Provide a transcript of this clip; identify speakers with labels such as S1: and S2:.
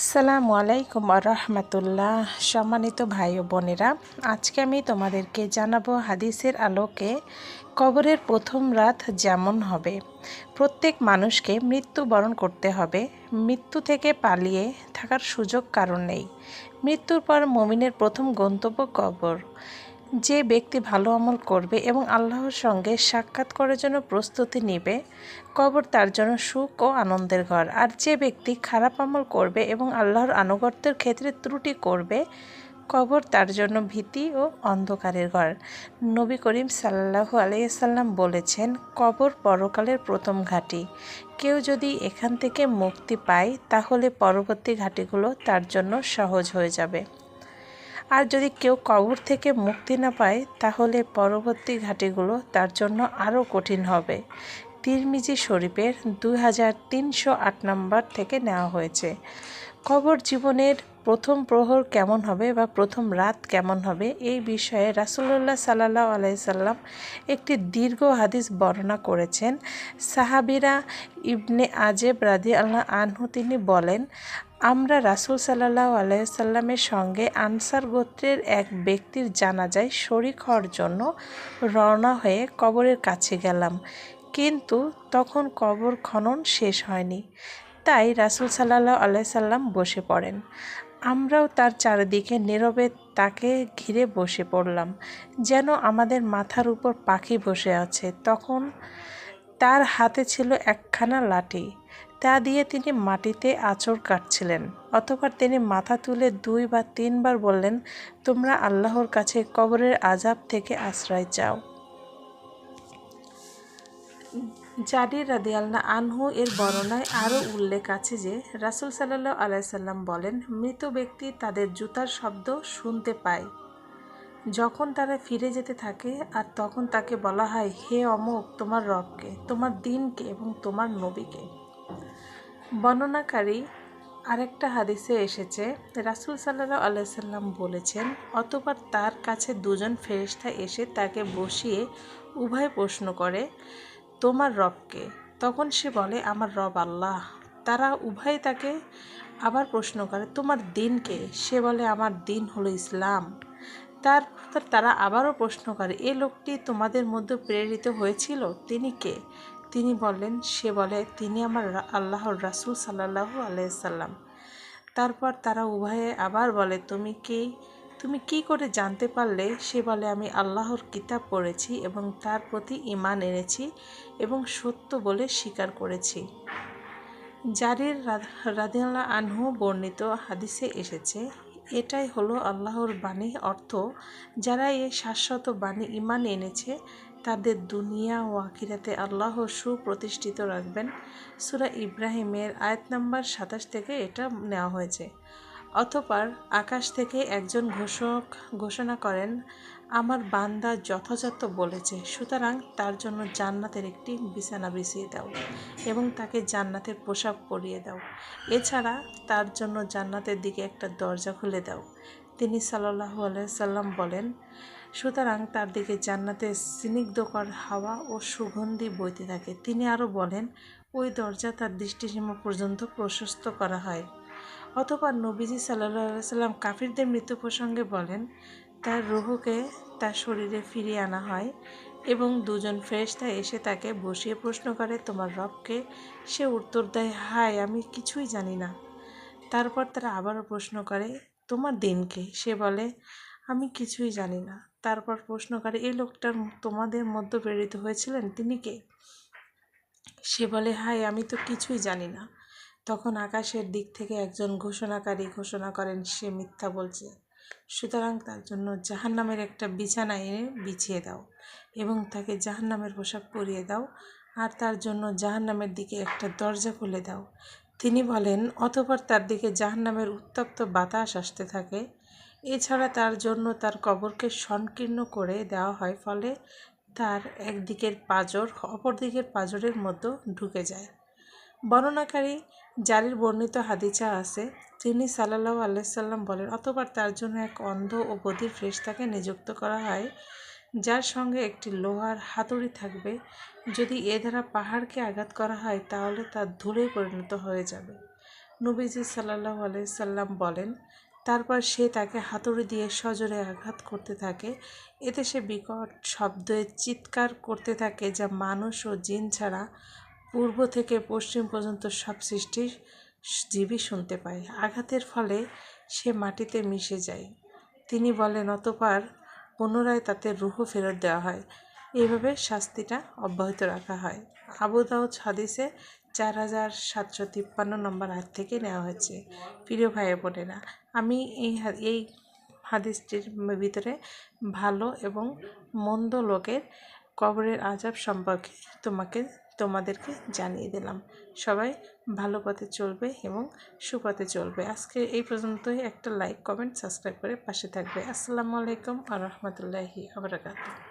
S1: আসসালামু আলাইকুম রহমতুল্লাহ। সম্মানিত ভাই ও বোনেরা, আজকে আমি তোমাদেরকে জানাব হাদিসের আলোকে কবরের প্রথম রাত যেমন হবে। প্রত্যেক মানুষকে মৃত্যুবরণ করতে হবে। মৃত্যু থেকে পালিয়ে থাকার সুযোগ কারণ নেই। মৃত্যুর পর মমিনের প্রথম গন্তব্য কবর। যে ব্যক্তি ভালো আমল করবে এবং আল্লাহর সঙ্গে সাক্ষাৎ করার জন্য প্রস্তুতি নেবে, কবর তার জন্য সুখ ও আনন্দের ঘর। আর যে ব্যক্তি খারাপ আমল করবে এবং আল্লাহর আনুগত্যের ক্ষেত্রে ত্রুটি করবে, কবর তার জন্য ভীতি ও অন্ধকারের ঘর। নবী করিম সাল্লাহু আলাইসাল্লাম বলেছেন, কবর পরকালের প্রথম ঘাঁটি। কেউ যদি এখান থেকে মুক্তি পায়, তাহলে পরবর্তী ঘাটিগুলো তার জন্য সহজ হয়ে যাবে। আর যদি কেউ কবর থেকে মুক্তি না পায়, তাহলে পরবর্তী ঘাটিগুলো তার জন্য আরও কঠিন হবে। তিরমিজি শরীফের দুই হাজার তিনশো আট নম্বর থেকে নেওয়া হয়েছে। কবর জীবনের প্রথম প্রহর কেমন হবে বা প্রথম রাত কেমন হবে এই বিষয়ে রাসুল্লাহ সাল্লাহ আলাইসাল্লাম একটি দীর্ঘ হাদিস বর্ণনা করেছেন। সাহাবিরা ইবনে আজেব রাদি আল্লাহ আনহু তিনি বলেন আমরা রাসুল সাল্লাহ আলাইসাল্লামের সঙ্গে আনসার গোত্রের এক ব্যক্তির জানাজায় শরিক হওয়ার জন্য রওনা হয়ে কবরের কাছে গেলাম। কিন্তু তখন কবর খনন শেষ হয়নি। তাই রাসুল সাল্লাহ আলাইসাল্লাম বসে পড়েন। আমরাও তার চারিদিকে নীরবে তাকে ঘিরে বসে পড়লাম। যেন আমাদের মাথার উপর পাখি বসে আছে। তখন তার হাতে ছিল একখানা লাঠি। তা দিয়ে তিনি মাটিতে আঁচড় কাটছিলেন, অতপর তিনি মাথা তুলে দুই বা তিনবার বললেন, তোমরা আল্লাহর কাছে কবরের আজাব থেকে আশ্রয় চাও। জাডির রাদিয়াল্লা আনহু এর বর্ণনায় আরও উল্লেখ আছে যে, রাসুল সাল্লাহ আলাইসাল্লাম বলেন, মৃত ব্যক্তি তাদের জুতার শব্দ শুনতে পায়। যখন তারা ফিরে যেতে থাকে, আর তখন তাকে বলা হয়, হে অমুক তোমার রবকে, তোমার দিনকে এবং তোমার নবীকে। বর্ণনাকারী আরেকটা হাদিসে এসেছে, রাসুল সাল্লাহ আলাইসাল্লাম বলেছেন, অতপর তার কাছে দুজন ফেরিস্তা এসে তাকে বসিয়ে উভয় প্রশ্ন করে, তোমার রবকে তখন সে বলে, আমার রব আল্লাহ। তারা উভয় তাকে আবার প্রশ্ন করে, তোমার দিনকে সে বলে, আমার দিন হলো ইসলাম। তার তারা আবারও প্রশ্ন করে, এ লোকটি তোমাদের মধ্যে প্রেরিত হয়েছিল? তিনি কে তিনি বললেন সে বলে, তিনি আমার আল্লাহর রাসুল সাল্লাহ আলাইসাল্লাম তারপর তারা উভয়ে আবার বলে, তুমি কি? তুমি কি করে জানতে পারলে? সে বলে, আমি আল্লাহর কিতাব পড়েছি এবং তার প্রতি ইমান এনেছি এবং সত্য বলে স্বীকার করেছি। জারির রাদিয়াল্লাহ আনহু বর্ণিত হাদিসে এসেছে, এটাই হলো আল্লাহর বাণী অর্থ, যারা এই শাশ্বত বাণী ইমান এনেছে তাদের দুনিয়া ও আখিরাতে আল্লাহ সুপ্রতিষ্ঠিত রাখবেন। সুরা ইব্রাহিমের আয়াত নাম্বার সাতাশ থেকে এটা নেওয়া হয়েছে। অতপর আকাশ থেকে একজন ঘোষক ঘোষণা করেন, আমার বান্দা যথাযথ বলেছে, সুতরাং তার জন্য জান্নাতের একটি বিছানা বিছিয়ে দাও এবং তাকে জান্নাতের পোশাক পরিয়ে দাও। এছাড়া তার জন্য জান্নাতের দিকে একটা দরজা খুলে দাও। তিনি সাল্লাহ আলাইসাল্লাম বলেন সুতরাং তার দিকে জান্নাতে স্নিগ্ধকর হাওয়া ও সুগন্ধি বইতে থাকে। তিনি আরও বলেন, ওই দরজা তার দৃষ্টিসীমা পর্যন্ত প্রশস্ত করা হয়। অথবা নবীজি সাল্লাহ সাল্লাম কাফিরদের মৃত্যু প্রসঙ্গে বলেন, তার রুহুকে তার শরীরে ফিরিয়ে আনা হয় এবং দুজন ফেরেস্তা এসে তাকে বসিয়ে প্রশ্ন করে, তোমার রবকে সে উত্তর দেয়? হায়, আমি কিছুই জানি না। তারপর তারা আবারও প্রশ্ন করে, তোমার দিনকে? সে বলে, আমি কিছুই জানি না। তারপর প্রশ্ন করে, এই লোকটার তোমাদের মধ্যে প্রেরিত হয়েছিলেন? তিনি কে? সে বলে, হায়, আমি তো কিছুই জানি না। তখন আকাশের দিক থেকে একজন ঘোষণাকারী ঘোষণা করেন, সে মিথ্যা বলছে। সুতরাং তার জন্য জাহান্নামের একটা বিছানা এনে বিছিয়ে দাও এবং তাকে জাহান্নামের পোশাক পরিয়ে দাও আর তার জন্য জাহান্নামের দিকে একটা দরজা খুলে দাও। তিনি বলেন, অতপর তার দিকে জাহান্নামের উত্তপ্ত বাতাস আসতে থাকে এছাড়া তার জন্য তার কবরকে সংকীর্ণ করে দেওয়া হয়, ফলে তার একদিকের পাজর অপর দিকের পাজরের মধ্যে ঢুকে যায়। বর্ণনাকারী জারির বর্ণিত হাদিচা আছে তিনি সাল্লাহ আল্লাহ বলেন অতবার তার জন্য এক অন্ধ ও বধির ফ্রেস্তাকে নিযুক্ত করা হয়, যার সঙ্গে একটি লোহার হাতুড়ি থাকবে। যদি এ দ্বারা পাহাড়কে আঘাত করা হয়, তাহলে তা ধুলে পরিণত হয়ে যাবে। নবীজি সাল্লাহ সাল্লাম বলেন তারপর সে তাকে হাতুড়ি দিয়ে সজোরে আঘাত করতে থাকে। এতে সে বিকট শব্দে চিৎকার করতে থাকে যা মানুষ ও জিন ছাড়া পূর্ব থেকে পশ্চিম পর্যন্ত সব সৃষ্টি জীবই শুনতে পায়। আঘাতের ফলে সে মাটিতে মিশে যায়। তিনি বলেন, অতপার পুনরায় তাতে রুহ ফেরত দেওয়া হয়। এইভাবে শাস্তিটা অব্যাহত রাখা হয়। আবু দাউদ হাদিসে চার হাজার সাতশো তিপ্পান্ন নম্বর আয়াত থেকে নেওয়া হয়েছে। প্রিয় ভাই বোনেরা, আমি এই এই হাদিসটির ভিতরে ভালো এবং মন্দ লোকের কবরের আজাব সম্পর্কে তোমাকে, তোমাদেরকে জানিয়ে দিলাম। সবাই ভালো পথে চলবে এবং সুপথে চলবে। আজকে এই পর্যন্তই। একটা লাইক, কমেন্ট, সাবস্ক্রাইব করে পাশে থাকবে। আসসালামু আলাইকুম আ, রহমতুল্লাহি আবরাকাতুহ